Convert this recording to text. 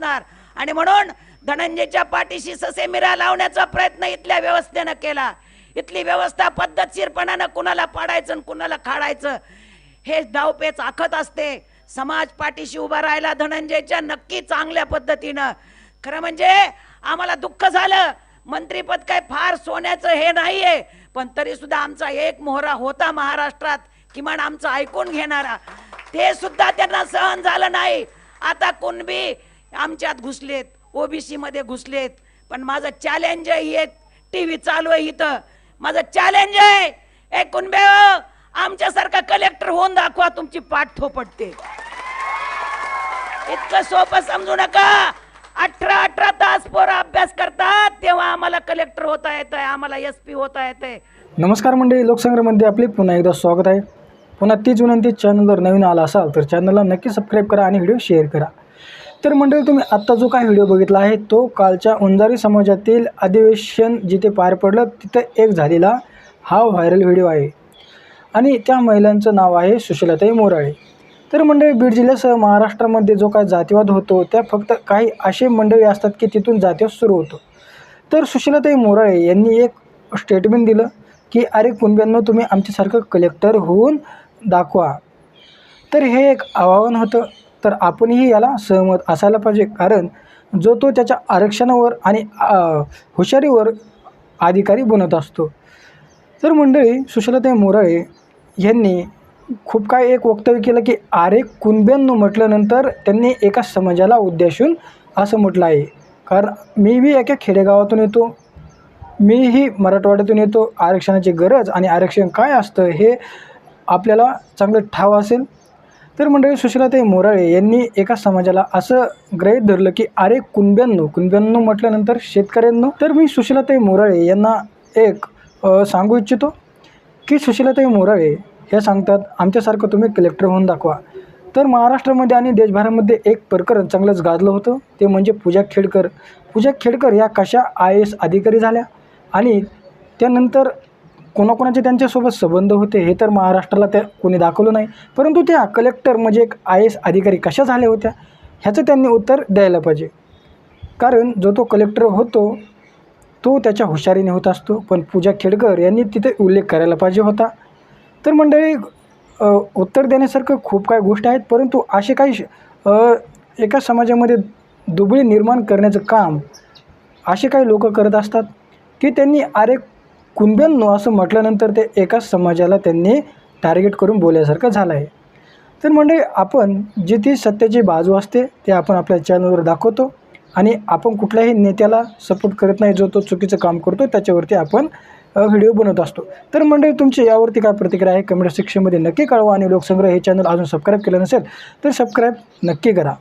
आणि म्हणून धनंजयच्या पाठीशी ससे मिरा लावण्याचा प्रयत्न इथल्या व्यवस्थेनं केला. इथली व्यवस्था पद्धतशीरपणानं कुणाला पाडायचं आणि कुणाला खाडायचं हे डावपेच आखत असते. समाज पाठीशी उभा राहिला धनंजयच्या नक्की चांगल्या पद्धतीनं. खरं म्हणजे आम्हाला दुःख झालं. मंत्रीपद काय फार सोन्याचं हे नाहीये पण तरी सुद्धा आमचा एक मोहरा होता महाराष्ट्रात किमान आमचं ऐकून घेणारा. ते सुद्धा त्यांना सहन झालं नाही. आता कुणबी आमच्यात घुसलेत ओबीसी मध्ये घुसलेत पण माझं चॅलेंज आहे टीव्ही टी व्ही चालू आहे इथं. माझं चॅलेंज आहे. ए कुणबे आमच्यासारखा कलेक्टर होऊन दाखवा तुमची पाठ थोपटते. इतकं सोपं समजू नका. अठरा अठरा तास पोरं अभ्यास करतात तेव्हा आम्हाला कलेक्टर होता येत आहे आम्हाला एस पी होता येत आहे नमस्कार मंडळी लोकसंग्रहमध्ये आपले पुन्हा एकदा स्वागत आहे. पुन्हा तीच विनंती चॅनलवर नवीन आला असाल तर चॅनलला नक्की सबस्क्राईब करा आणि व्हिडिओ शेअर करा. तर मंडळी तुम्ही आत्ता जो काय व्हिडिओ बघितला आहे तो कालच्या उंजारी समाजातील अधिवेशन जिथे पार पडलं तिथं एक झालेला हा व्हायरल व्हिडिओ आहे. आणि त्या महिलांचं नाव आहे सुशीलाताई मोराळे. तर मंडळी बीड जिल्ह्यासह महाराष्ट्रामध्ये जो काय जातीवाद होतो त्या फक्त काही असे मंडळी असतात की तिथून जातीवाद सुरू होतो. तर सुशीलाताई मोराळे यांनी एक स्टेटमेंट दिलं की अरे कुणब्यांना तुम्ही आमच्यासारखं कलेक्टर होऊन दाखवा. तर हे एक आवाहन होतं. तर आपणही याला सहमत असायला पाहिजे. कारण जो तो त्याच्या आरक्षणावर आणि हुशारीवर अधिकारी बनत असतो. तर मंडळी सुशीलाताई मोराळे यांनी खूप काय एक वक्तव्य केलं की आरे कुणब्यांनो म्हटल्यानंतर त्यांनी एका समाजाला उद्देशून असं म्हटलं आहे. कारण मी बी एका खेडेगावातून येतो मीही मराठवाड्यातून येतो. आरक्षणाची गरज आणि आरक्षण काय असतं हे आपल्याला चांगलं ठाव असेल. तर मंडळी सुशीलाताई मोराळे यांनी एका समाजाला असं ग्रहित धरलं की अरे कुणब्यांनो कुणब्यांनो म्हटल्यानंतर शेतकऱ्यांनो. तर मी सुशीलाताई मोराळे यांना एक सांगू इच्छितो की सुशीलाताई मोराळे हे सांगतात आमच्यासारखं तुम्ही कलेक्टर होऊन दाखवा. तर महाराष्ट्रामध्ये आणि देशभरामध्ये एक प्रकरण चांगलंच गाजलं होतं. ते म्हणजे पूजा खेडकर. पूजा खेडकर या कशा आय एस अधिकारी झाल्या आणि त्यानंतर कोणाकोणाचे त्यांच्यासोबत संबंध होते हे तर महाराष्ट्राला त्या कोणी दाखवलं नाही. परंतु त्या कलेक्टर म्हणजे एक आय एस अधिकारी कशा झाल्या होत्या? ह्याचं त्यांनी उत्तर द्यायला पाहिजे. कारण जो तो कलेक्टर होतो तो त्याच्या हुशारीने होत असतो. पण पूजा खेडकर यांनी तिथे उल्लेख करायला पाहिजे होता. तर मंडळी उत्तर देण्यासारखं खूप काही गोष्टी आहेत. परंतु असे काही श- एका समाजामध्ये दुबळी निर्माण करण्याचं काम असे काही लोक करत असतात की त्यांनी आरेक कुणब्यांनो असं म्हटल्यानंतर ते एकाच समाजाला त्यांनी टार्गेट करून बोलल्यासारखं झालं आहे तर म्हणजे आपण जी ती सत्याची बाजू असते ते आपण आपल्या चॅनलवर दाखवतो आणि आपण कुठल्याही नेत्याला सपोर्ट करत नाही जो तो चुकीचं काम करतो त्याच्यावरती आपण व्हिडिओ बनवत असतो. तर मंडळी तुमची यावरती काय प्रतिक्रिया आहे? कमेंट सेक्शनमध्ये नक्की कळवा आणि लोकसंग्रह हे चॅनल अजून सबस्क्राईब केलं नसेल तर सबस्क्राईब नक्की करा.